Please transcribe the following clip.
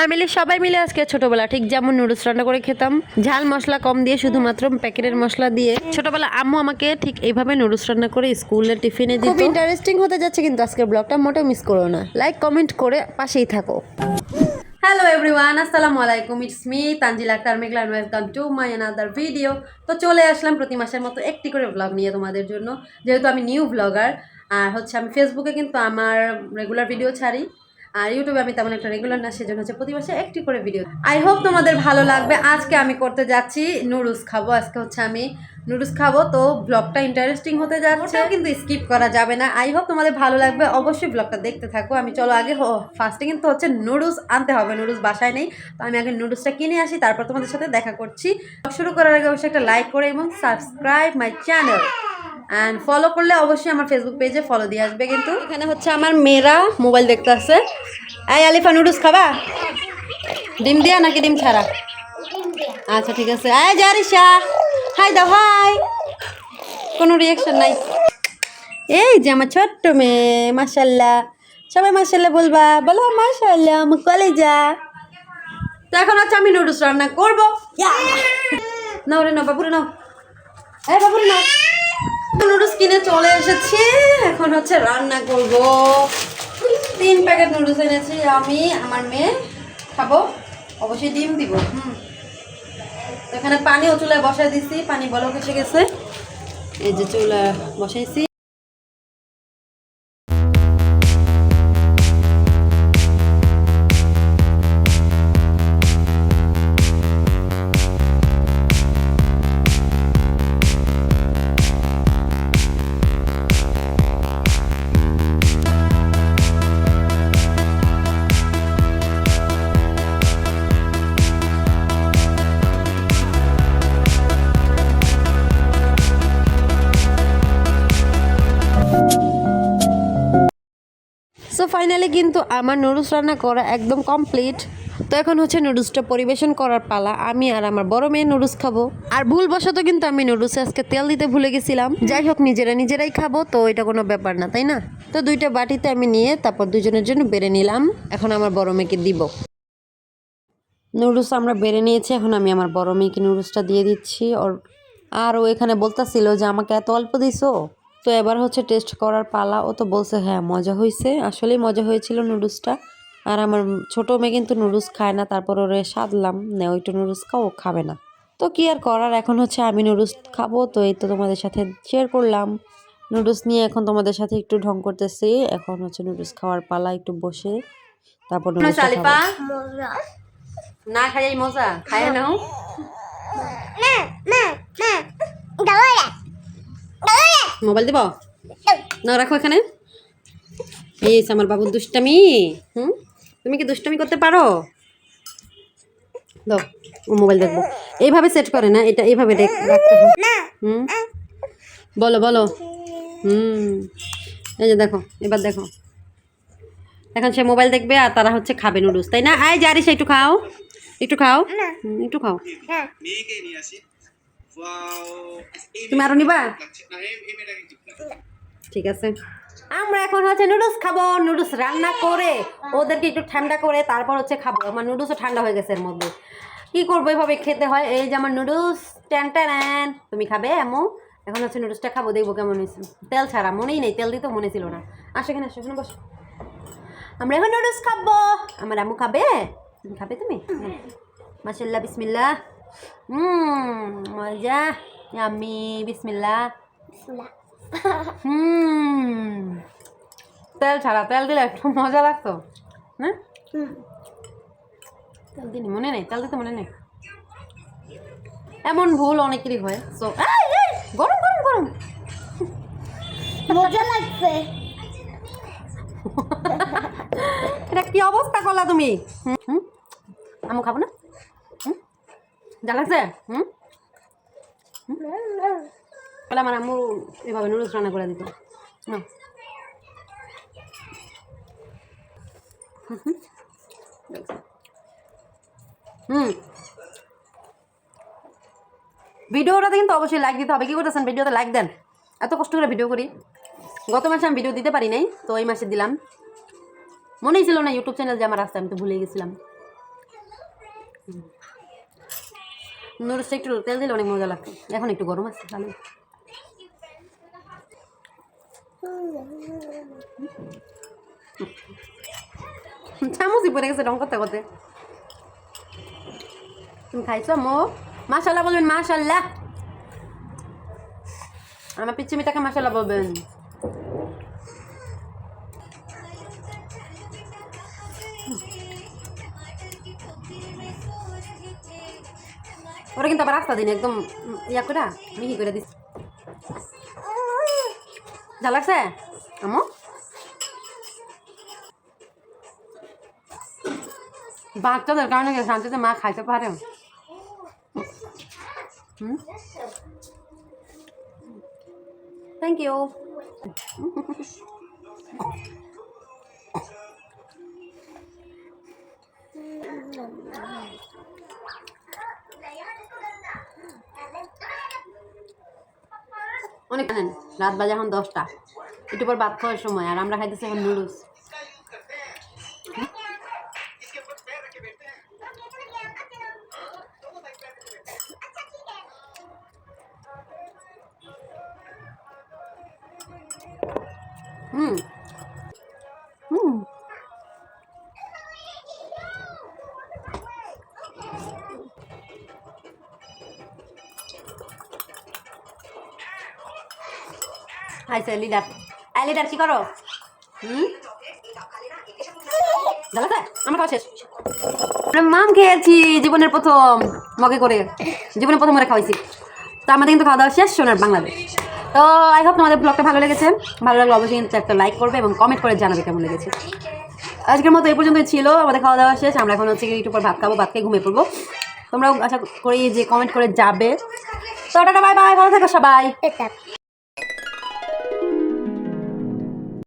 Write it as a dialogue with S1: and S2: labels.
S1: ফ্যামিলির সবাই মিলে আজকে ছোটবেলা ঠিক যেমন নুডলস রান্না করে খেতাম। ঝাল মশলা কম দিয়ে শুধুমাত্র প্যাকেটের মশলা দিয়ে। ছোটবেলা আম্মু আমাকে ঠিক এইভাবে নুডলস রান্না করে স্কুলের টিফিনে দিত। খুব ইন্টারেস্টিং হতে যাচ্ছে কিন্তু আজকের ব্লগটা মোটেও মিস করো না। লাইক কমেন্ট করে পাশেই থাকো। হ্যালো এভরিওয়ান আসসালামু আলাইকুম। It's me Tanzil Akter Meghla welcome to my another video তো চলে আসলাম প্রতি মাসের মতো একটি করে ব্লগ নিয়ে তোমাদের জন্য। যেহেতু আমি নিউ ব্লগার আর হচ্ছে আমি ফেসবুকে কিন্তু আমার রেগুলার ভিডিও ছাড়ি। আর ইউটিউবে আমি তেমন একটা রেগুলার না, সেজন্য হচ্ছে প্রতি মাসে একটি করে ভিডিও আই হোপ তোমাদের ভালো লাগবে। আজকে আমি করতে যাচ্ছি নুডলস খাব। আজকে হচ্ছে আমি নুডলস খাব। তো ব্লগটা ইন্টারেস্টিং হতে যাচ্ছে। কিন্তু স্কিপ করা যাবে না। আই হোপ তোমাদের ভালো লাগবে। অবশ্যই ব্লগটা দেখতে থাকো। আমি চলো আগে ফার্স্টে কিন্তু হচ্ছে নুডলস আনতে হবে। নুডলস বাসায় নেই। তো আমি আগে নুডলসটা কিনে আসি, তারপর তোমাদের সাথে দেখা করছি। শুরু করার আগে অবশ্যই একটা লাইক করে এবং subscribe my channel and follow করলে অবশ্যই আমার ফেসবুক পেজে ফলো দিয়ে আসবে কিন্তু। এখানে হচ্ছে আমার মেয়েরা মোবাইল দেখতে আসছে এই আলিফা নুডলস খাবা? ডিম দিয়া নাকি ডিম ছাড়া? আচ্ছা ঠিক আছে। এই জারিশা হাই দাও হাই কোনো রিয়াকশন নাই। এই যে আমার ছোট্ট মেয়ে মাসাল্লাহ সবাই মাসাল্লাহ বলবা, বলো মাসাল্লাহ আমার কলেজা। তো এখন হচ্ছে আমি নুডলস রান্না করব। নাও রে, নাও, বাবুরে নাও। এই, বাবুরে নাও। নুডলস কিনে চলে এসেছি। এখন হচ্ছে রান্না করব। তিন প্যাকেট নুডলস এনেছি আমি, আমার মেয়ে। খাব। অবশ্যই ডিম দিব, হুম। এখানে পানিও চুলায় বসাই দিছি। পানি বলক এসে গেছে। এই যে চুলা বসাইছি। ফাইনালি কিন্তু আমার নুডলস রান্না করা একদম কমপ্লিট তো এখন হচ্ছে নুডলসটা পরিবেশন করার পালা। আমি আর আমার বড় মেয়ে নুডলস খাব। আর ভুলবশত কিন্তু আমি নুডলসে আজকে তেল দিতে ভুলে গেছিলাম। যাই হোক, নিজেরা নিজেরাই খাব, তো এটা কোনো ব্যাপার না, তাই না? তো দুইটা বাটিতে আমি নিয়ে তারপর দুজনের জন্য বেড়ে নিলাম। এখন আমার বড় মেয়েকে দিব। নুডলস আমরা বেড়ে নিয়েছি, এখন আমি আমার বড় মেয়েকে নুডলসটা দিয়ে দিচ্ছি। ওর আর ও এখানে বলতেছিল যে, আমাকে এত অল্প দিছো? তো এবার হচ্ছে টেস্ট করার পালা। ও তো বলছে হ্যাঁ মজা হয়েছে আসলেই মজা হয়েছিল নুডলসটা। আর আমার ছোট মেয়ে কিন্তু নুডলস খায় না তারপর ওরে সাধলাম নে ওইটা নুডলস খাও ও খাবে না। তো কি আর করার এখন হচ্ছে আমি নুডলস খাব। তো এই তো তোমাদের সাথে শেয়ার করলাম। নুডলস নিয়ে এখন তোমাদের সাথে একটু ঢং করতেছি। এখন হচ্ছে নুডলস খাওয়ার পালা একটু বসে। তারপর। না খাই মজা। খাই নাও। মোবাইল দিব? না রাখো এখানে। এই আমার বাবুর দুষ্টামি হুম? তুমি কি দুষ্টামি করতে পারো? দাও ও মোবাইল দেখব। এইভাবে সেট করে না এটা এইভাবে রেখ- রাখতে হয় হুম? বলো বলো। হুম। এই যে দেখো এবার দেখো। এখন সে মোবাইল দেখবে আর তারা হচ্ছে খাবে নুডলস তাই না? আয় জারিস একটু খাও। একটু খাও। একটু খাও। তুমি আরও নিবা?
S2: ঠিক
S1: আছে। আমরা এখন হচ্ছে নুডলস খাব। নুডলস রান্না করে ওদেরকে একটু ঠান্ডা করে তারপর হচ্ছে খাব। আমার নুডলসও ঠান্ডা হয়ে গেছে এর মধ্যে। কী করব এভাবে খেতে হয়? এই যে আমার নুডলস, ট্যান ট্যান। তুমি খাবে এমন এখন হচ্ছে নুডলসটা খাব, দেখব কেমন হয়েছে। তেল ছাড়া, মনেই নেই, তেল দিতে মনে ছিল না। আসো এখানে আসো, এখানে বসো। আমরা এখন নুডলস খাব। আমার আম্মু খাবে? তুমি খাবে তুমি? মাসাল্লাহ বিসমিল্লা হুম মজা আমি বিসমিল্লা হুম তেল ছাড়া তেল দিলে একটু মজা লাগতো হ্যাঁ তেল দিনি মনে নেই? তেল দিতে মনে নেই? এমন ভুল অনেকেরই হয়। সো গরম গরম গরম।
S3: মজা লাগছে।
S1: এটা কি অবস্থা করলা তুমি? হুম। আমু খাব না? যা লাগছে? আমার আম্মু এভাবে নুডলস রান্না করে দিত। হুম ভিডিওটাতে কিন্তু অবশ্যই লাইক দিতে হবে। কি করতেছেন? ভিডিওতে লাইক দেন। এত কষ্ট করে ভিডিও করি। গত মাসে আমি ভিডিও দিতে পারি নাই, তো এই মাসে দিলাম। মনেই ছিল না ইউটিউব চ্যানেল যে আমার আসতে আমি তো ভুলে গেছিলাম। নুডলসটা একটু তেল দিলে অনেক মজা লাগতো। এখন একটু গরম আছে ভালো চামচই পড়ে গেছে রং করতে করতে। তুমি খাইছো, মো? মাশাল্লাহ বলবেন মাশাল্লাহ আমার পিচ্ছি মিটাকে মাশাল্লাহ বলবেন। ওরা কিন্তু আবার রাস্তা দিন একদম ইয়া করে মিহি করে দিস যা লাগছে? আমো বাচ্চাদের কারণে শান্তিতে মা খাইতে পারে? থ্যাংক ইউ অনেক জানেন রাত বাজে এখন দশটা। একটু পর ভাত খাওয়ার সময়, আর আমরা খাইতেছি এখন নুডলস। হুম। স্যার লিডার এই লিডার কি করো? হুম? জ্বালাতে, আমার খাওয়া শেষ। মাম খেয়েছি, জীবনের প্রথম, মগে করে। জীবনের প্রথম করে খাওয়াইছি। তো আমাদের কিন্তু খাওয়া দাওয়া শেষ, সোনার বাংলাদেশ। তো আই হোপ তোমাদের ব্লগটা ভালো লেগেছে। ভালো লাগলে অবশ্যই কিন্তু একটা লাইক করবে এবং কমেন্ট করে জানাবে কেমন লেগেছে। আজকের মতো এই পর্যন্তই ছিল। আমাদের খাওয়া দাওয়া শেষ। আমরা এখন হচ্ছে একটু ভাত খাব, ভাত খেয়ে ঘুমিয়ে পড়ব। তোমরাও আশা করি যে কমেন্ট করে যাবে। তো টাটা বাই বাই ভালো থাকো সবাই।